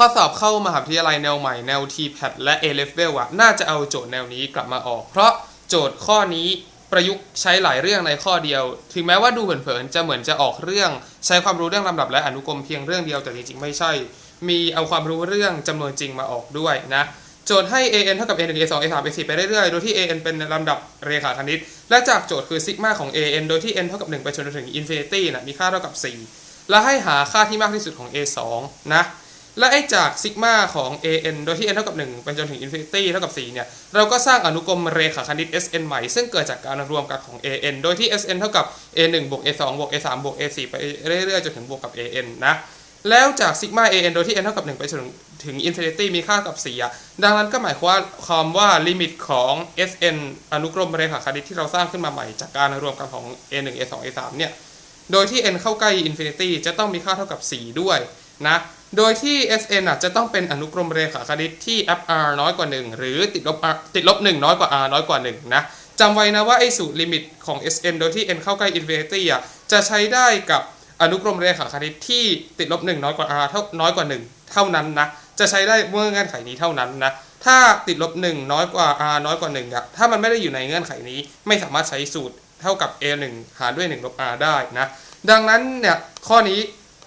ข้อสอบเข้ามหาวิทยาลัยแนวใหม่แนว TPAT และ A Level อะน่าจะเอาโจทย์แนวนี้กลับมาออก เพราะโจทย์ข้อนี้ประยุกต์ใช้หลายเรื่องในข้อเดียว ถึงแม้ว่าดูเผินๆจะเหมือนจะออกเรื่อง ใช้ความรู้เรื่องลำดับและอนุกรมเพียงเรื่องเดียวแต่จริงๆไม่ใช่ มีเอาความรู้เรื่องจำนวนจริงมาออกด้วยนะโจทย์ให้ an เท่ากับ a 1 a 2 a 3 a 4ไปเรื่อยๆ โดยที่ an เป็นลำดับเรขาคณิต และจากโจทย์คือซิกมาของ an โดยที่ n เท่ากับ 1 ไปจนถึง infinity นะมีค่าเท่ากับ 4 และให้หาค่าที่มากที่สุดของ a 2นะ และไอ้จากซิกมาของ an โดยที่ n เท่ากับ 1 ไปจนถึง infinity เท่ากับ 4 เนี่ย เราก็สร้างอนุกรมเรขาคณิต sn ใหม่ ซึ่งเกิดจากการรวมกันของ an โดยที่ sn เท่ากับ a 1 บวก a 2 บวก a 3 บวก a 4 ไปเรื่อยๆ จนถึงบวกกับ an นะ แล้วจากซิกมา an โดยที่ n เท่ากับ 1 ไปจนถึง infinity มีค่ากับ4อ่ดังนั้นก็หมายความว่าความว่าลิมิตของ sn อนุกรมเรขาคณิตที่เราสร้างขึ้นมาใหม่ จากการรวมกันของ a 1 a 2 a 3 เนี่ย โดยที่ n เข้าใกล้ infinity จะต้องมีค่าเท่ากับ 4 ด้วยนะ โดยที่ sn อะจะต้องเป็นอนุกรมเรขาคณิตที่ fr น้อยกว่า 1 หรือติดลบ r ติดลบ 1 น้อยกว่า r น้อยกว่า 1 นะจำไว้นะว่าไอ้สูตรลิมิตของ sn โดยที่ n เข้าใกล้ infinity อะจะใช้ได้กับอนุกรมเรขาคณิตที่ติดลบ 1 น้อยกว่า r เท่าน้อยกว่า 1 เท่านั้นนะจะใช้ได้เมื่อเงื่อนไขนี้เท่านั้นนะถ้าติดลบ 1 น้อยกว่า r น้อยกว่า1อะถ้ามันไม่ได้อยู่ในเงื่อนไขนี้ไม่สามารถใช้สูตรเท่ากับ a 1หารด้วย1ลบ r ได้นะดังนั้นเนี่ยข้อนี้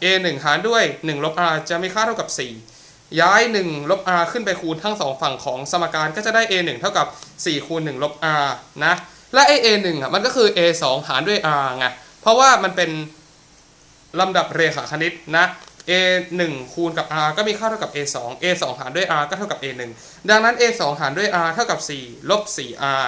a 1 หารด้วย1ลบ r จะมีค่าเท่ากับ 4 ย้าย 1 ลบ r ขึ้นไปคูณทั้งสองฝั่งของสมการก็จะได้ a 1เท่ากับ 4 คูณ 1 ลบ r นะ และไอ a 1อะมันก็คือ a 2หารด้วย r ไง เพราะว่ามันเป็นลำดับเรขาคณิตนะ a 1คูณกับ r ก็มีค่าเท่ากับ a 2 a 2หารด้วย r ก็เท่ากับ a 1ดังนั้น a 2หารด้วย r เท่ากับ 4 ลบ 4r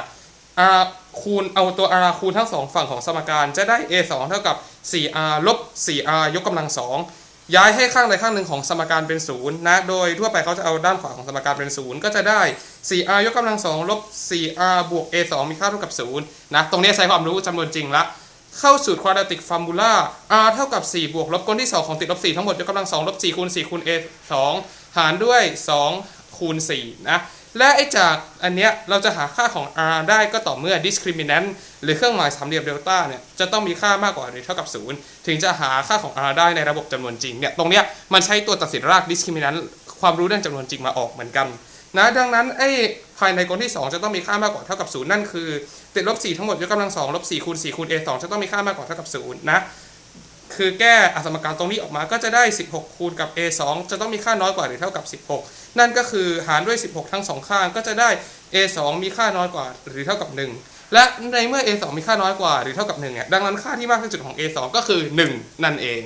r คูณเอาตัว r คูณทั้งสองฝั่งของสมการจะได้ a 2เท่ากับ 4r ลบ 4r ยกกำลัง2ย้ายให้ข้างใดข้างหนึ่งของสมการเป็น0นะโดยทั่วไปเขาจะเอาด้านขวาของสมการเป็น 0 ก็จะได้ 4r ยกกำลัง2ลบ 4r บวก a 2มีค่าเท่ากับ0นะตรงนี้ใช้ความรู้จำนวนจริงละเข้าสูตร quadratic formula r เท่ากับ 4 บวกลบก้นที่ 2 ของติดลบ 4 ทั้งหมดยกกำลัง2ลบ4คูณ4คูณ a 2หารด้วย 2 คูณ4นะ และไอจากอันเนี้ยเราจะหาค่าของ r ได้ก็ต่อเมื่อ discriminant หรือเครื่องหมายสามเหลี่ยมเดลต้าเนี่ยจะต้องมีค่ามากกว่าหรือเท่ากับ 0 ถึงจะหาค่าของ r ได้ในระบบจำนวนจริงเนี่ยตรงเนี้ยมันใช้ตัวตัดสินราก discriminant ความรู้เรื่องจำนวนจริงมาออกเหมือนกันนะดังนั้นไอภายในกลที่ 2 จะต้องมีค่ามากกว่าเท่ากับ 0 นั่นคือติดลบ4ทั้งหมดยกกำลัง2ลบ4คูณ4คูณ a 2จะต้องมีค่ามากกว่าเท่ากับ0นะ คือแก้อสมการตรงนี้ออกมาก็จะได้ 16 คูณกับ a 2จะต้องมีค่าน้อยกว่าหรือเท่ากับ 16 นั่นก็คือหารด้วย 16 ทั้งสองข้างก็จะได้ a 2มีค่าน้อยกว่าหรือเท่ากับ 1 และในเมื่อ a 2มีค่าน้อยกว่าหรือเท่ากับ1เนี่ยดังนั้นค่าที่มากที่สุดของ a 2ก็คือ 1 นั่นเอง